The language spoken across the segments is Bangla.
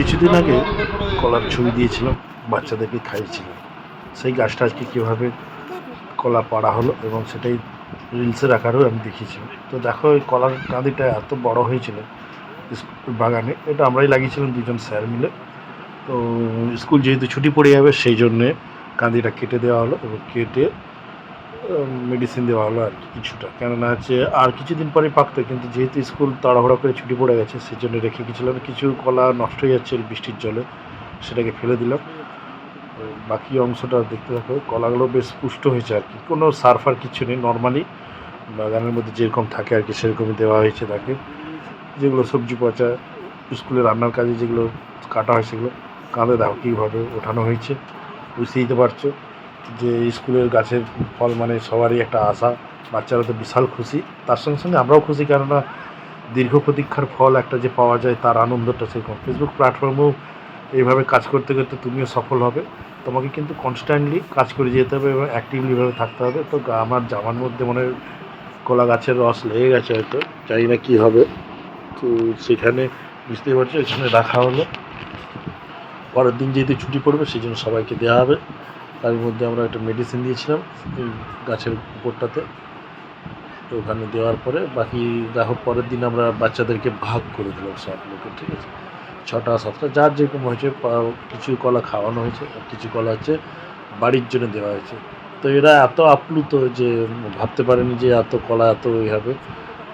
কিছুদিন আগে কলার ছবি দিয়েছিলাম, বাচ্চাদেরকে খাইয়েছিলাম। সেই গাছটা আজকে কীভাবে কলা পাড়া হলো এবং সেটাই রিলসের আকারেও আমি দেখিয়েছিলাম তো দেখো ওই কলার কাঁদিটা এত বড় হয়েছিল বাগানে। এটা আমরাই লাগিয়েছিলাম দুজন স্যার মিলে। তো স্কুল যেহেতু ছুটি পড়ে যাবে, সেই জন্যে কাঁদিটা কেটে দেওয়া হলো এবং কেটে মেডিসিন দেওয়া হলো আর কিছুটা। কেননা হচ্ছে আর কিছুদিন পরে পাকতো, কিন্তু যেহেতু স্কুল তাড়াহুড়া করে ছুটি পড়ে গেছে সেই জন্য রেখে গেছিলাম। কিছু কলা নষ্ট হয়ে যাচ্ছে বৃষ্টির জলে, সেটাকে ফেলে দিলাম। বাকি অংশটা দেখতে থাকো, কলাগুলো বেশ পুষ্ট হয়েছে আর কি। কোনো সারফার কিছু নেই নর্মালি বাগানের মধ্যে যেরকম থাকে আর কি, সেরকমই দেওয়া হয়েছে তাকে। যেগুলো সবজি পচা, স্কুলে রান্নার কাজে যেগুলো কাটা হয় সেগুলো কাঁধে দাও, কীভাবে ওঠানো হয়েছে, বুঝতেই তো পারছ। যে স্কুলের গাছের ফল মানে সবারই একটা আশা, বাচ্চারা তো বিশাল খুশি। তার সঙ্গে সঙ্গে আমরাও খুশি, কেননা দীর্ঘ প্রতীক্ষার ফল একটা যে পাওয়া যায় তার আনন্দটা সেরকম। ফেসবুক প্ল্যাটফর্মেও এইভাবে কাজ করতে করতে তুমিও সফল হবে। তোমাকে কিন্তু কনস্ট্যান্টলি কাজ করে যেতে হবে এবং অ্যাক্টিভলিভাবে থাকতে হবে। তো আমার জামার মধ্যে মনে কলা গাছের রস লেগে গেছে হয়তো, জানি না কী হবে। তো সেখানে বুঝতেই পারছ, এখানে রাখা হলো। পরের দিন যেহেতু ছুটি পড়বে সেই জন্য সবাইকে দেওয়া হবে। তার মধ্যে আমরা একটা মেডিসিন দিয়েছিলাম গাছের উপরটাতে। তো ওখানে দেওয়ার পরে বাকি দেখো পরের দিন আমরা বাচ্চাদেরকে ভাগ করে দিলাম সব লোকে ঠিক আছে? ছটা, সাতটা, যার যেরকম হয়েছে কিছু কলা খাওয়ানো হয়েছে কিছু কলা হচ্ছে বাড়ির জন্য দেওয়া হয়েছে। তো এরা এত আপ্লুত যে ভাবতে পারেনি যে এত কলা এত ইয়ে হবে।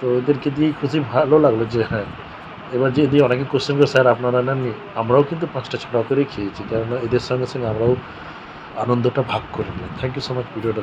তো এদেরকে দিয়ে খুশি, ভালো লাগল যে হ্যাঁ এবার যে দিয়ে অনেকে কোশ্চেন করে, স্যার, আপনারা নেননি? আমরাও কিন্তু পাঁচটা, ছটা করেই খেয়েছি। কেননা এদের সঙ্গে সঙ্গে আমরাও আনন্দটা ভাগ করে নিন থ্যাংক ইউ সো মাচ ভিডিওটা